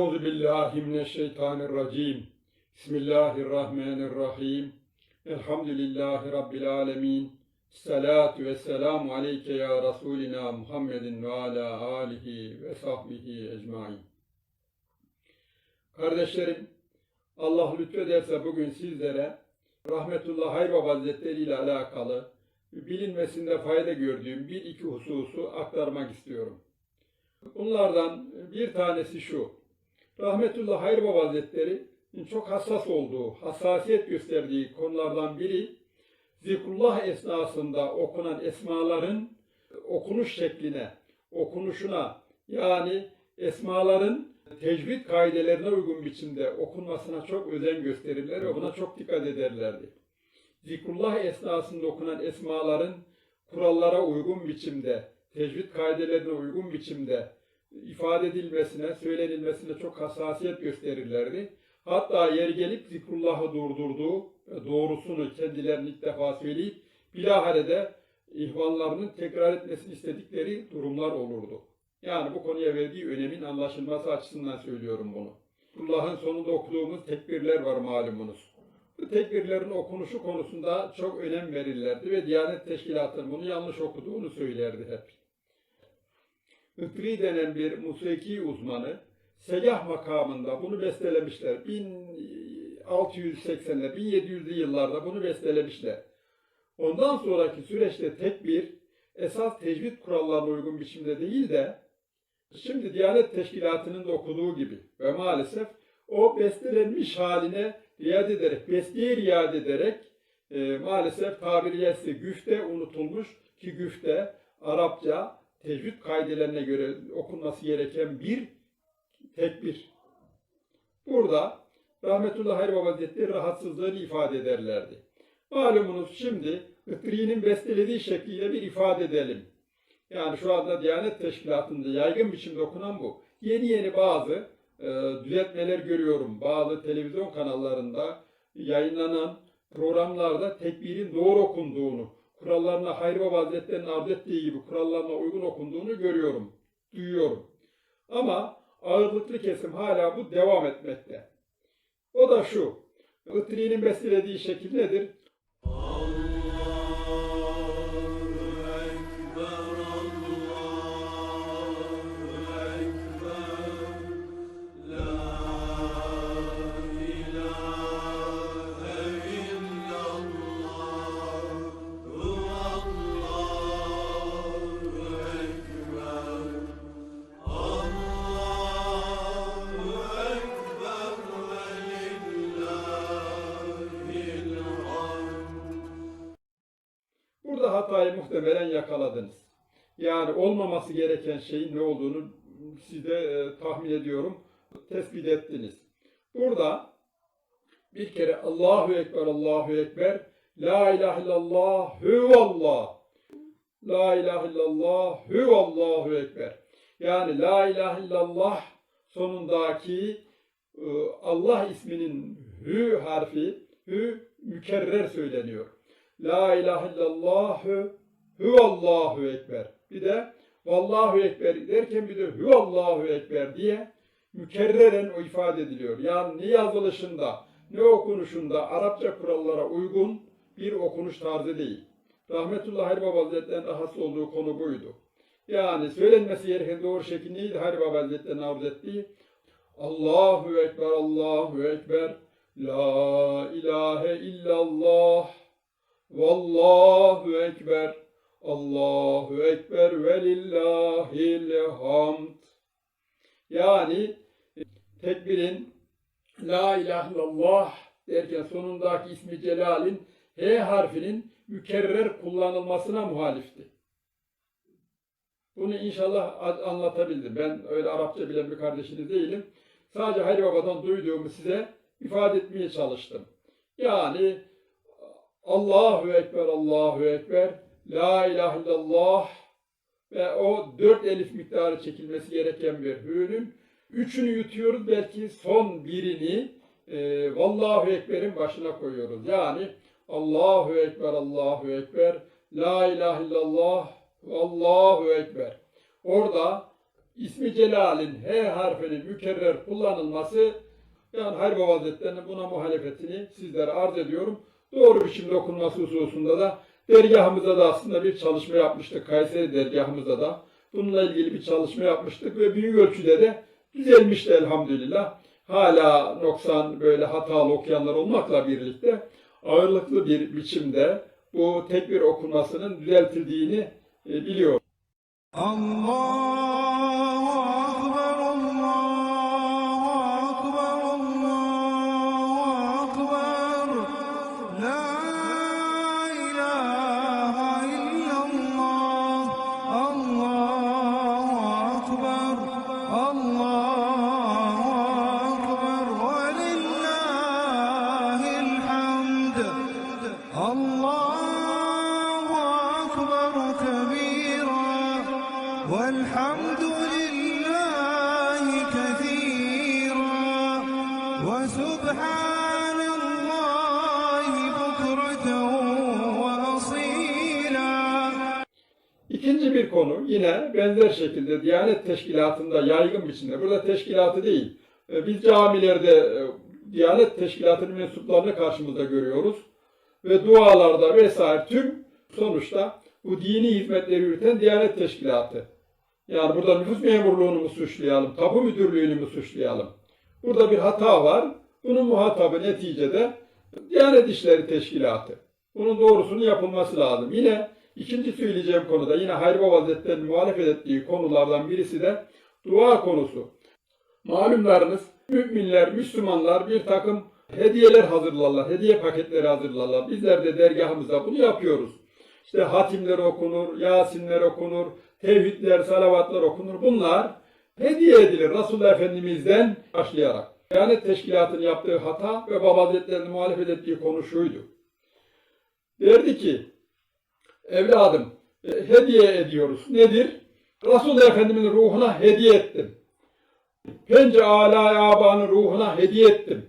billahi mineşşeytanirracim. Bismillahirrahmanirrahim. Elhamdülillahi Rabbil alemin. Salatu ve selamu aleyke ya Resulina Muhammedin ve ala alihi ve sahbihi ecmain. Kardeşlerim, Allah lütfederse bugün sizlere Rahmetullah Haybaba Hazretleri ile alakalı bilinmesinde fayda gördüğüm bir iki hususu aktarmak istiyorum. Bunlardan bir tanesi şu. Rahmetullah Haybaba Hazretleri çok hassas olduğu, hassasiyet gösterdiği konulardan biri zikrullah esnasında okunan esmaların okunuş şekline, okunuşuna yani esmaların tecvid kaidelerine uygun biçimde okunmasına çok özen gösterirler ve buna çok dikkat ederlerdi. Zikrullah esnasında okunan esmaların kurallara uygun biçimde, tecvid kaidelerine uygun biçimde ifade edilmesine, söylenilmesine çok hassasiyet gösterirlerdi. Hatta yer gelip zikrullahı durdurduğu, doğrusunu kendilerine ilk defa söyleyip bilahare ihvanlarının tekrar etmesini istedikleri durumlar olurdu. Yani bu konuya verdiği önemin anlaşılması açısından söylüyorum bunu. Allah'ın sonunda okuduğumuz tekbirler var malumunuz. Bu tekbirlerin okunuşu konusunda çok önem verirlerdi ve Diyanet Teşkilatı'nın bunu yanlış okuduğunu söylerdi hep. Üfri denen bir musiki uzmanı Segah makamında bunu bestelemişler. 1680'ler, 1700'lü yıllarda bunu bestelemişler. Ondan sonraki süreçte tekbir esas tecvid kurallarına uygun biçimde değil de şimdi Diyanet Teşkilatı'nın da okuduğu gibi ve maalesef o bestelenmiş haline riayet ederek, besteye riayet ederek e, maalesef tabiri caizse güfte unutulmuş ki güfte Arapça tecvid kaidelerine göre okunması gereken bir tekbir. Burada Rahmetullah Hayır Baba rahatsızlığını ifade ederlerdi. Malumunuz şimdi Itri'nin bestelediği şekliyle bir ifade edelim. Yani şu anda Diyanet Teşkilatı'nda yaygın biçimde okunan bu. Yeni yeni bazı e, düzeltmeler görüyorum. Bazı televizyon kanallarında yayınlanan programlarda tekbirin doğru okunduğunu, kurallarına Hayri Baba Hazretleri'nin arz ettiği gibi kurallarına uygun okunduğunu görüyorum, duyuyorum. Ama ağırlıklı kesim hala bu devam etmekte. O da şu, Itri'nin bestelediği şekil nedir? Hatayı muhtemelen yakaladınız. Yani olmaması gereken şeyin ne olduğunu siz de e, tahmin ediyorum, tespit ettiniz. Burada bir kere Allahu Ekber, Allahu Ekber, La ilahe illallah, hüvallah. La ilahe illallah, hüvallahu Ekber. Yani La ilahe illallah sonundaki e, Allah isminin hü harfi, hü mükerrer söyleniyor. La ilahe illallah huvallahu ekber. Bir de vallahu ekber derken bir de huvallahu ekber diye mükerreren o ifade ediliyor. Yani ne yazılışında ne okunuşunda Arapça kurallara uygun bir okunuş tarzı değil. Rahmetullah Hayri Baba Hazretleri'nin rahatsız olduğu konu buydu. Yani söylenmesi gereken doğru şekil neydi? Hayri Baba arz ettiği Allahu Ekber, Allahu Ekber, La ilahe illallah, Vallahu Ekber, Allahu Ekber ve lillahil hamd. Yani tekbirin La ilahe illallah derken sonundaki ismi celalin H harfinin mükerrer kullanılmasına muhalifti. Bunu inşallah anlatabildim. Ben öyle Arapça bilen bir kardeşiniz değilim. Sadece Hayri Baba'dan duyduğumu size ifade etmeye çalıştım. Yani Allahu Ekber, Allahu Ekber, La ilahe illallah ve o dört elif miktarı çekilmesi gereken bir hü'nün üçünü yutuyoruz belki son birini e, Vallahu Ekber'in başına koyuyoruz. Yani Allahu Ekber, Allahu Ekber, La ilahe illallah, Allahu Ekber. Orada ismi celalin H harfinin mükerrer kullanılması yani Baba Hazretleri'nin buna muhalefetini sizlere arz ediyorum. Doğru biçimde okunması hususunda da dergahımızda da aslında bir çalışma yapmıştık. Kayseri dergahımızda da bununla ilgili bir çalışma yapmıştık ve büyük ölçüde de düzelmişti elhamdülillah. Hala noksan böyle hatalı okuyanlar olmakla birlikte ağırlıklı bir biçimde bu tekbir okunmasının düzeltildiğini e, biliyorum. Konu yine benzer şekilde Diyanet Teşkilatı'nda yaygın biçimde, burada teşkilatı değil, e, biz camilerde e, Diyanet Teşkilatı'nın mensuplarını karşımızda görüyoruz ve dualarda vesaire tüm sonuçta bu dini hizmetleri yürüten Diyanet Teşkilatı. Yani burada nüfus memurluğunu mu suçlayalım, tapu müdürlüğünü mü suçlayalım? Burada bir hata var. Bunun muhatabı neticede Diyanet İşleri Teşkilatı. Bunun doğrusunun yapılması lazım. Yine ikinci söyleyeceğim konuda yine Hayri Baba Hazretleri'nin muhalefet ettiği konulardan birisi de dua konusu. Malumlarınız müminler, Müslümanlar bir takım hediyeler hazırlarlar, hediye paketleri hazırlarlar. Bizler de dergahımızda bunu yapıyoruz. İşte hatimler okunur, Yasinler okunur, tevhidler, salavatlar okunur. Bunlar hediye edilir Resulullah Efendimiz'den başlayarak. Diyanet Teşkilatı'nın yaptığı hata ve Baba Hazretleri'nin muhalefet ettiği konu şuydu. Derdi ki, evladım e, hediye ediyoruz. Nedir? Resulullah Efendimiz'in ruhuna hediye ettim. Pence ala abanın ruhuna hediye ettim.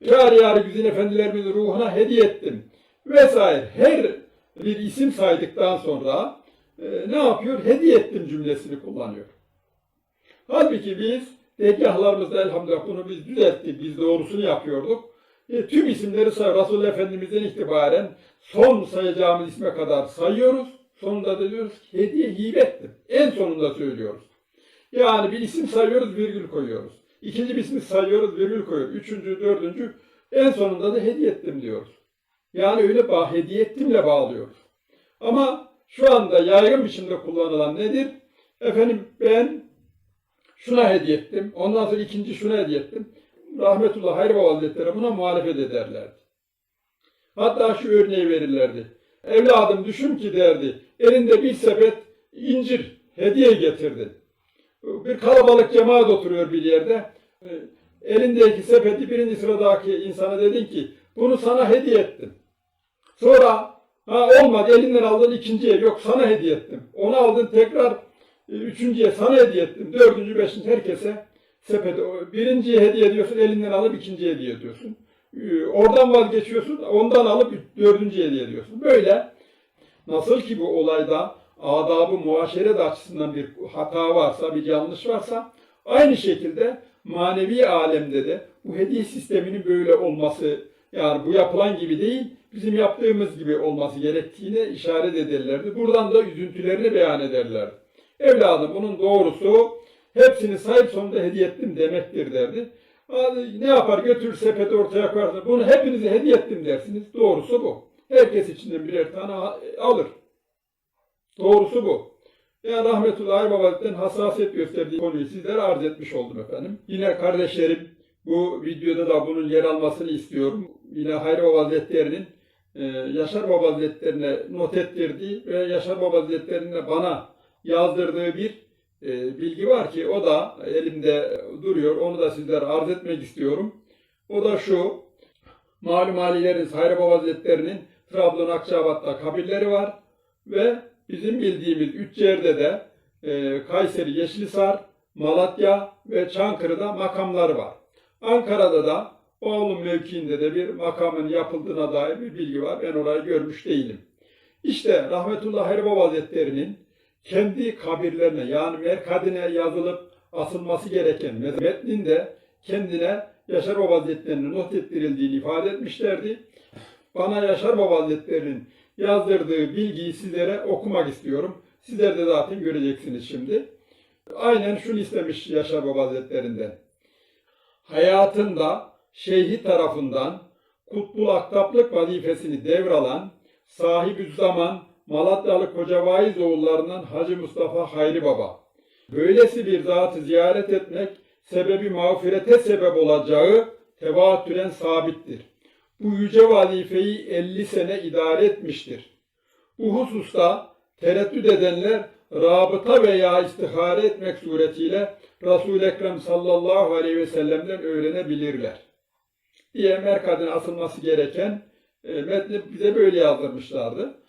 Yar yar güzin efendilerimizin ruhuna hediye ettim. Vesaire. Her bir isim saydıktan sonra e, ne yapıyor? Hediye ettim cümlesini kullanıyor. Halbuki biz dergahlarımızda elhamdülillah bunu biz düzelttik. Biz doğrusunu yapıyorduk. E, tüm isimleri say Resulullah Efendimiz'den itibaren son sayacağımız isme kadar sayıyoruz. Sonunda da diyoruz ki hediye hibe ettim. En sonunda söylüyoruz. Yani bir isim sayıyoruz, virgül koyuyoruz. İkinci bir ismi sayıyoruz, virgül koyuyoruz. Üçüncü, dördüncü, en sonunda da hediye ettim diyoruz. Yani öyle bağ, hediye ettimle bağlıyoruz. Ama şu anda yaygın biçimde kullanılan nedir? Efendim ben şuna hediye ettim, ondan sonra ikinci şuna hediye ettim. Rahmetullah Hayri Baba Hazretleri buna muhalefet ederlerdi. Hatta şu örneği verirlerdi. Evladım düşün ki derdi, elinde bir sepet incir hediye getirdi. Bir kalabalık cemaat oturuyor bir yerde. Elindeki sepeti birinci sıradaki insana dedin ki bunu sana hediye ettim. Sonra ha olmadı elinden aldın ikinciye yok sana hediye ettim. Onu aldın tekrar e, üçüncüye sana hediye ettim. Dördüncü, beşinci herkese sepeti o birinciye hediye ediyorsun elinden alıp ikinciye hediye ediyorsun. Ee, Oradan vazgeçiyorsun ondan alıp dördüncüye hediye ediyorsun. Böyle Nasıl ki bu olayda adabı muaşeret açısından bir hata varsa, bir yanlış varsa aynı şekilde manevi alemde de bu hediye sisteminin böyle olması yani bu yapılan gibi değil bizim yaptığımız gibi olması gerektiğine işaret ederlerdi. Buradan da üzüntülerini beyan ederlerdi. Evladım bunun doğrusu hepsini sahip sonunda hediye ettim demektir derdi. Ne yapar götürür sepeti ortaya koyarsın. Bunu hepinize hediye ettim dersiniz. Doğrusu bu. Herkes içinden birer tane alır. Doğrusu bu. Yani rahmetullahi babalıktan hassasiyet gösterdiği konuyu sizlere arz etmiş oldum efendim. Yine kardeşlerim bu videoda da bunun yer almasını istiyorum. Yine Hayri Baba Hazretleri'nin e, Yaşar Baba Hazretlerine not ettirdiği ve Yaşar Baba Hazretleri'nin de bana yazdırdığı bir bilgi var ki o da elimde duruyor. Onu da sizlere arz etmek istiyorum. O da şu. Malum halileriniz Hayri Baba Hazretleri'nin Trabzon Akçabat'ta kabirleri var ve bizim bildiğimiz üç yerde de e, Kayseri, Yeşilhisar, Malatya ve Çankırı'da makamları var. Ankara'da da Oğlum mevkiinde de bir makamın yapıldığına dair bir bilgi var. Ben orayı görmüş değilim. İşte Rahmetullah Hayri Baba Hazretleri'nin kendi kabirlerine yani merkadine yazılıp asılması gereken metninde kendine Yaşar Baba Hazretleri'nin not ettirildiğini ifade etmişlerdi. Bana Yaşar Baba Hazretleri'nin yazdırdığı bilgiyi sizlere okumak istiyorum. Sizler de zaten göreceksiniz şimdi. Aynen şunu istemiş Yaşar Baba Hazretlerinden. Hayatında şeyhi tarafından kutbul aktaplık vazifesini devralan sahibi zaman Malatyalı Koca Vaiz oğullarından Hacı Mustafa Hayri Baba. Böylesi bir zatı ziyaret etmek sebebi mağfirete sebep olacağı tevatüren sabittir. Bu yüce vazifeyi 50 sene idare etmiştir. Bu hususta tereddüt edenler rabıta veya istihare etmek suretiyle Resul-i Ekrem sallallahu aleyhi ve sellem'den öğrenebilirler. Diye Merkad'ın asılması gereken e, metni bize böyle yazdırmışlardı.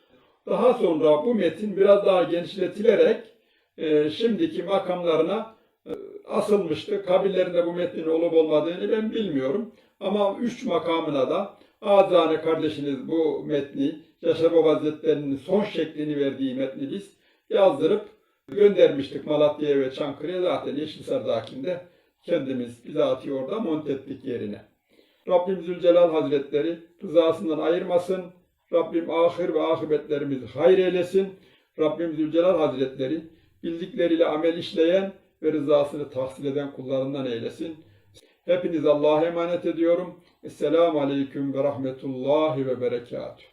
Daha sonra bu metin biraz daha genişletilerek e, şimdiki makamlarına e, asılmıştı. Kabirlerinde bu metnin olup olmadığını ben bilmiyorum. Ama üç makamına da Azane kardeşiniz bu metni, Yaşar Baba Hazretleri'nin son şeklini verdiği metni biz yazdırıp göndermiştik Malatya'ya ve Çankırı'ya zaten Yeşilsar'dakinde kendimiz bizatihi orada monte ettik yerine. Rabbim Zülcelal Hazretleri rızasından ayırmasın. Rabbim ahir ve akıbetlerimizi hayır eylesin. Rabbim Zülcelal Hazretleri bildikleriyle amel işleyen ve rızasını tahsil eden kullarından eylesin. Hepiniz Allah'a emanet ediyorum. Esselamu Aleyküm ve Rahmetullahi ve Berekatuhu.